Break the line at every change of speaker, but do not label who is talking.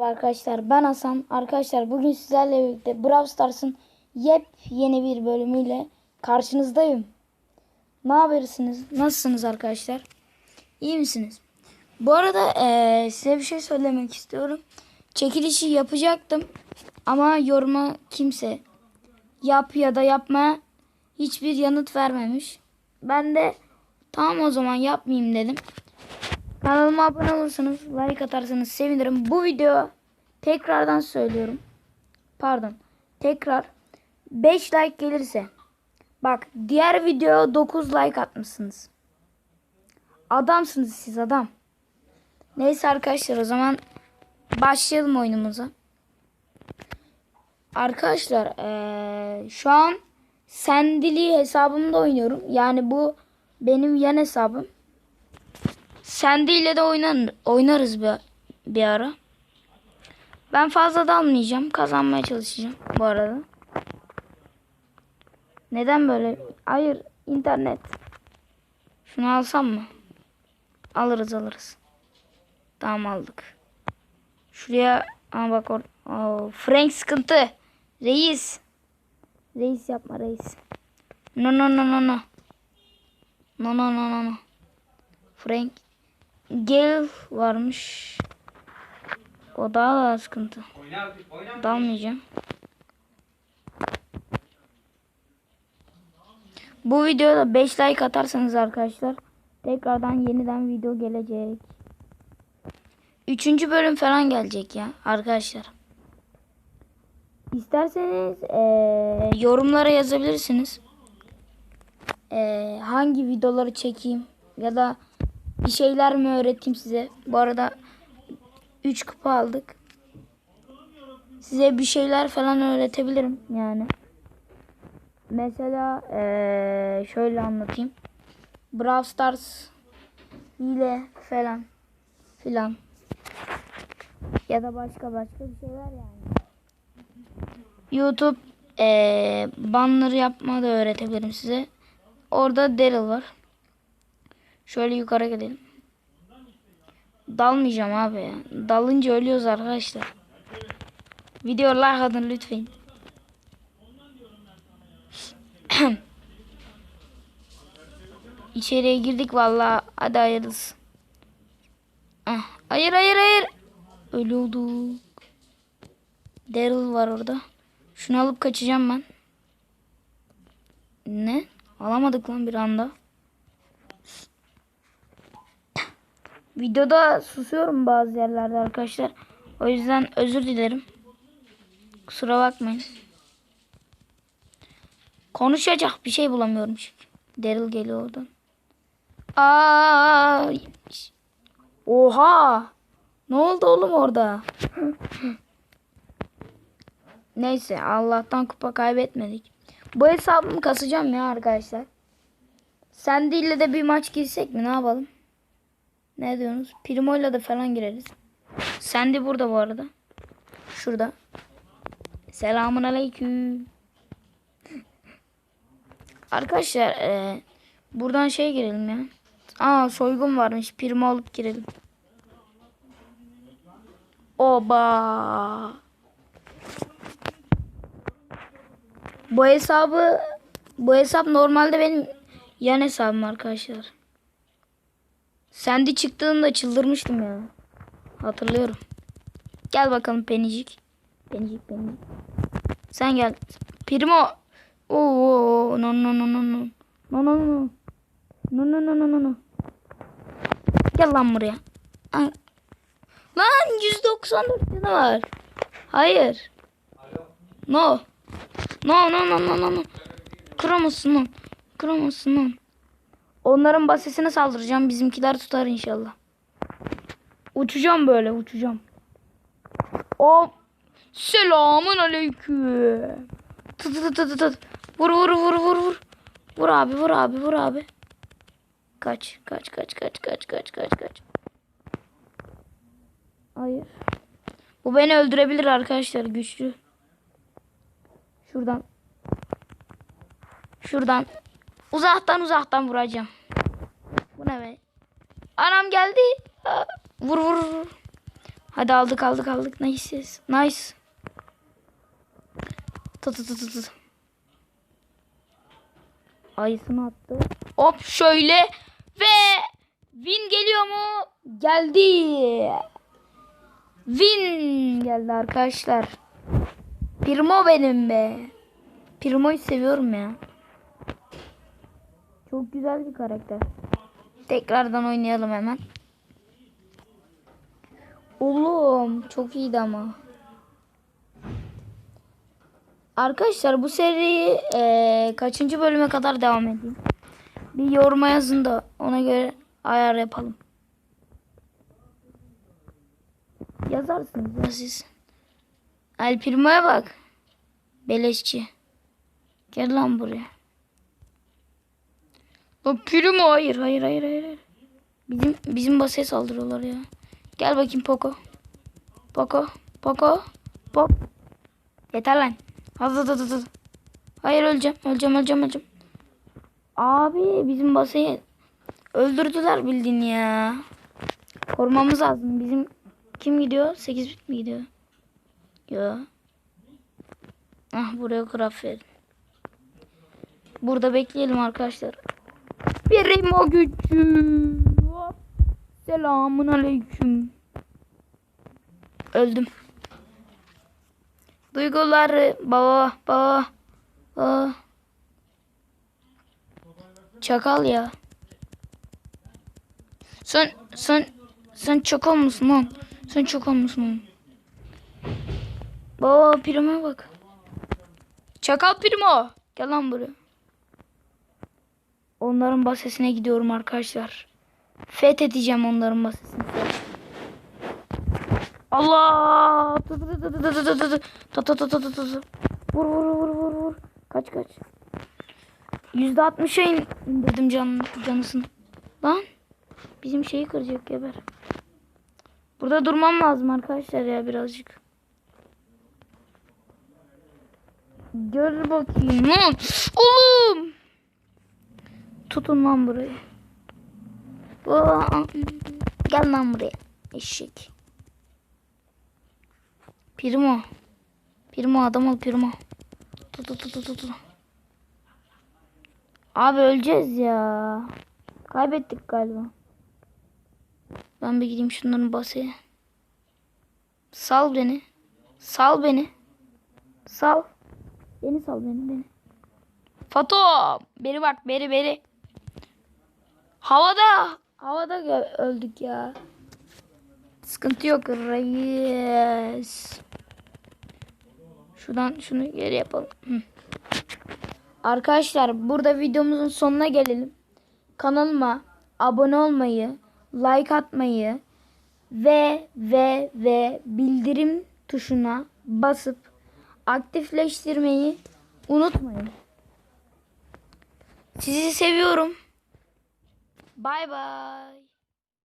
Arkadaşlar ben Hasan. Arkadaşlar bugün sizlerle birlikte Brawl Stars'ın yepyeni bir bölümüyle karşınızdayım. Ne habersiniz? Nasılsınız arkadaşlar? İyi misiniz? Bu arada eee, size bir şey söylemek istiyorum. Çekilişi yapacaktım ama yoruma kimse yap ya da yapma hiçbir yanıt vermemiş. Ben de tamam o zaman yapmayayım dedim. Kanalıma abone olursanız, like atarsanız sevinirim. Bu video tekrardan söylüyorum. Pardon. Tekrar 5 like gelirse. Bak diğer video 9 like atmışsınız. Adamsınız siz adam. Neyse arkadaşlar o zaman başlayalım oyunumuza. Arkadaşlar eee, şu an Sendili hesabımda oynuyorum. Yani bu benim yan hesabım. Sandy ile de oynan, oynarız bir, bir ara. Ben fazla dalmayacağım. Kazanmaya çalışacağım bu arada. Neden böyle? Hayır internet. Şunu alsam mı? Alırız alırız. Tamam aldık. Şuraya Aa bak or Oo, Frank sıkıntı. Reis. Reis yapma reis. No no no no no. No no no no no. Frank Gale varmış. O daha da sıkıntı. Dalmayacağım. Bu videoda 5 like atarsanız arkadaşlar tekrardan yeniden video gelecek. Üçüncü bölüm falan gelecek ya arkadaşlar. İsterseniz eee, yorumlara yazabilirsiniz. Eee, hangi videoları çekeyim ya da bir şeyler mi öğreteyim size. Bu arada 3 kupa aldık. Size bir şeyler falan öğretebilirim yani. Mesela eee, şöyle anlatayım. Brawl Stars hile falan filan. Ya da başka başka bir şeyler yani. YouTube eee banları yapma da öğretebilirim size. Orada Daryl var. Şöyle yukarı gidelim. Dalmayacağım abi ya. Dalınca ölüyoruz arkadaşlar. Video like atın lütfen. İçeriye girdik vallahi. Hadi hayırlısı. Ah, hayır hayır hayır. Ölüyorduk. Daryl var orada. Şunu alıp kaçacağım ben. Ne? Alamadık lan bir anda. Videoda susuyorum bazı yerlerde arkadaşlar. O yüzden özür dilerim. Kusura bakmayın. Konuşacak bir şey bulamıyorum çünkü. Daryl geliyor oradan. Aa! Oha! Ne oldu oğlum orada? Neyse Allah'tan kupa kaybetmedik. Bu hesabımı kasacağım ya arkadaşlar. Sen ile de bir maç girsek mi ne yapalım? Ne diyorsunuz? Primo'yla da falan gireriz. Sen de burada bu arada. Şurada. Selamun aleyküm. Arkadaşlar e, buradan şey girelim ya. Aa soygun varmış. Primo alıp girelim. Oba. Bu hesabı bu hesap normalde benim yan hesabım arkadaşlar. Sendi çıktığında çıldırmıştım ya. Hatırlıyorum. Gel bakalım penicik. Penicik penicik. Sen gel. Primo. Oo no no no no no. No no no. No no no no no no. Gel lan buraya. Ay. Lan 194 canı var. Hayır. No. No no no no no. Kıramazsın lan. Onların basesine saldıracağım. Bizimkiler tutar inşallah. Uçacağım böyle uçacağım. O Selamun aleyküm. Tut tut tut tut. Vur vur vur vur vur. Vur abi vur abi vur abi. Kaç kaç kaç kaç kaç kaç kaç kaç. Hayır. Bu beni öldürebilir arkadaşlar güçlü. Şuradan. Şuradan. Uzaktan uzaktan vuracağım. Ne be? Anam geldi. Vur vur. Hadi aldık aldık aldık. Nice. Nice. Tut tut tut tut. Ayısını attı. Hop şöyle ve win geliyor mu? Geldi. Win geldi arkadaşlar. Primo benim be. Primo'yu seviyorum ya. Çok güzel bir karakter. Tekrardan oynayalım hemen. Oğlum çok iyiydi ama. Arkadaşlar bu seriyi eee, kaçıncı bölüme kadar devam edeyim? Bir yoruma yazın da ona göre ayar yapalım. Yazarsınız ya siz. El bak. Beleşçi. Gel lan buraya. O Primo hayır hayır hayır hayır. hayır. Bizim bizim basaya saldırıyorlar ya. Gel bakayım Poco. Poco. Poco. Pop. Yeter lan. Hadi hadi hadi. Hayır öleceğim. Öleceğim öleceğim öleceğim. Abi bizim basayı öldürdüler bildiğin ya. Korumamız lazım. Bizim kim gidiyor? 8 bit mi gidiyor? Yo. Ah buraya craft. Burada bekleyelim arkadaşlar. Primo gücü. Selamun aleyküm. Öldüm. Duyguları baba baba. baba. Çakal ya. Sen sen sen çakal mısın lan? Sen çakal mısın lan? Baba prime bak. Çakal primo. Gel lan buraya. Onların basesine gidiyorum arkadaşlar. Fethedeceğim onların basesini. Allah! Vur vur vur vur vur. Kaç kaç. Yüzde altmışa indirdim can, canısını. Lan. Bizim şeyi kıracak geber. Burada durmam lazım arkadaşlar ya birazcık. Gör bakayım. Oğlum. Tutun lan burayı. Gel lan buraya. Eşek. Primo. Primo adam ol Primo. Tut tut tut. tut. Abi öleceğiz ya. Kaybettik galiba. Ben bir gideyim şunların basaya. Sal beni. Sal beni. Sal. Beni sal beni beni. Fato. Beri bak beri beri. Havada. Havada öldük ya. Sıkıntı yok reis. Şuradan şunu geri yapalım. Arkadaşlar burada videomuzun sonuna gelelim. Kanalıma abone olmayı, like atmayı ve ve ve bildirim tuşuna basıp aktifleştirmeyi unutmayın. Sizi seviyorum. Bye bye.